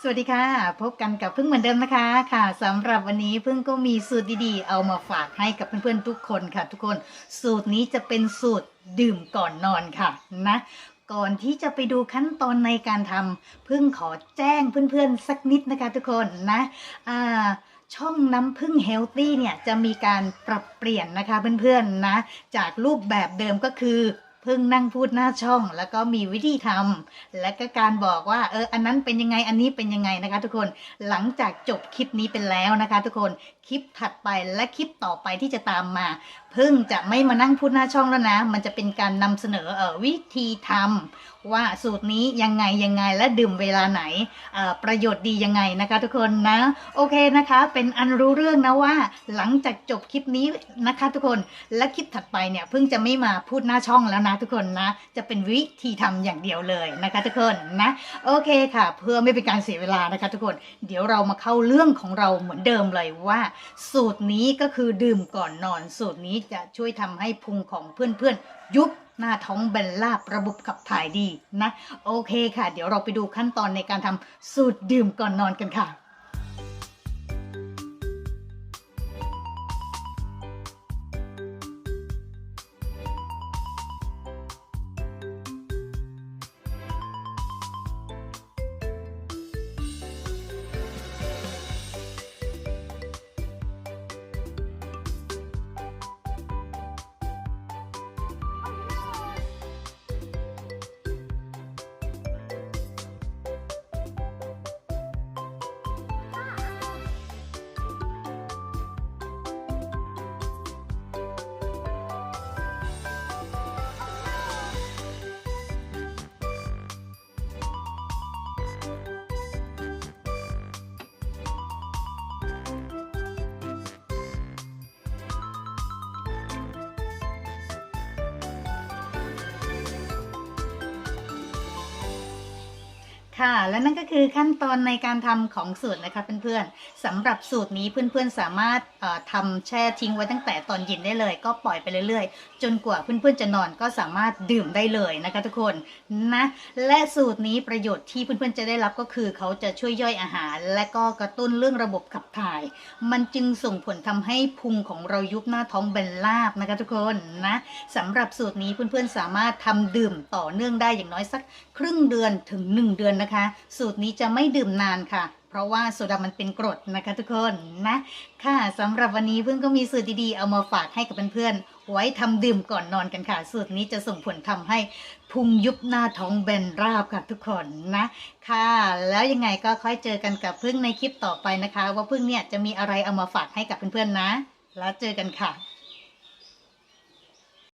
สวัสดีค่ะ พบกันกับพึ่งเหมือนเดิมนะคะค่ะสำหรับวันนี้พึ่งก็มีสูตรดีๆ เอามาฝากให้กับเพื่อนๆทุกคนค่ะ ทุกคนสูตรนี้จะเป็นสูตรดื่มก่อนนอนค่ะนะก่อนที่จะไปดูขั้นตอนในการทำพึ่งขอแจ้งเพื่อนๆสักนิดนะคะทุกคนนะอ่าช่องน้ำพึ่งเฮลตี้เนี่ยจะมีการปรับเปลี่ยนนะคะเพื่อนๆนะ จากรูปแบบเดิมก็คือเพิ่งนั่งพูดหน้าช่อง แล้วก็มีวิธีทำและก็การบอกว่าเอออันนั้นเป็นยังไงอันนี้เป็นยังไงนะคะ ทุกคนหลังจากจบคลิปนี้เป็นแล้วนะคะ ทุกคนคลิปถัดไปและคลิปต่อไปที่จะตามมา พิ่งจะไม่มานั่งพูดหน้าช่องแล้วนะ มันจะเป็นการนำเสนอเออวิธีทำว่าสูตรนี้ยังไงยังไงและดื่มเวลาไหนประโยชน์ดียังไงนะคะทุกคนนะ โอเคนะคะ เป็นอันรู้เรื่องนะว่า หลังจากจบคลิปนี้นะคะทุกคนและคลิปถัดไปเนี่ยเพิ่งจะไม่มาพูดหน้าช่องแล้วนะทุกคนนะ จะเป็นวิธีทำอย่างเดียวเลยนะคะทุกคนนะโอเคค่ะ เพื่อไม่เป็นการเสียเวลานะคะทุกคน เดี๋ยวเรามาเข้าเรื่องของเราเหมือนเดิมเลยว่า สูตรนี้ก็คือดื่มก่อนนอนสูตรนี้จะช่วยทำให้พุงของเพื่อนๆ ยุบหน้าท้องเบลลาระบบขับถ่ายดีนะ โอเคค่ะ เดี๋ยวเราไปดูขั้นตอนในการทำสูตรดื่มก่อนนอนกันค่ะ ค่ะ และนั่นก็คือขั้นตอนในการทำของสูตรนะคะเพื่อนๆสำหรับสูตรนี้เพื่อนๆสามารถทำแช่ทิ้งไว้ตั้งแต่ตอนเย็นได้เลย ก็ปล่อยไปเรื่อยๆ จนกว่าเพื่อนๆจะนอนก็สามารถดื่มได้เลยนะคะทุกคนนะและสูตรนี้ประโยชน์ที่เพื่อนๆจะได้รับก็คือเขาจะช่วยย่อยอาหาร และก็กระตุ้นเรื่องระบบขับถ่าย มันจึงส่งผลทำให้พุงของเรายุบหน้าท้องเบนลาบนะคะทุกคนนะสำหรับสูตรนี้เพื่อนๆสามารถทำดื่มต่อเนื่องได้อย่างน้อยสักครึ่งเดือนถึง 1 เดือนนะคะ สูตรนี้จะไม่ดื่มนานค่ะ เพราะว่าโซดามันเป็นกรดนะคะทุกคนนะค่ะสำหรับวันนี้เพื่อนก็มีสูตรดีๆเอามาฝากให้กับเพื่อนๆไว้ทำดื่มก่อนนอนกันค่ะ สูตรนี้จะส่งผลทำให้พุงยุบหน้าท้องเบนราบค่ะทุกคนนะค่ะ แล้วยังไงก็ค่อยเจอกันกับพึ่งในคลิปต่อไปนะคะ ว่าพึ่งเนี่ยจะมีอะไรเอามาฝากให้กับเพื่อนๆนะ แล้วเจอกันค่ะ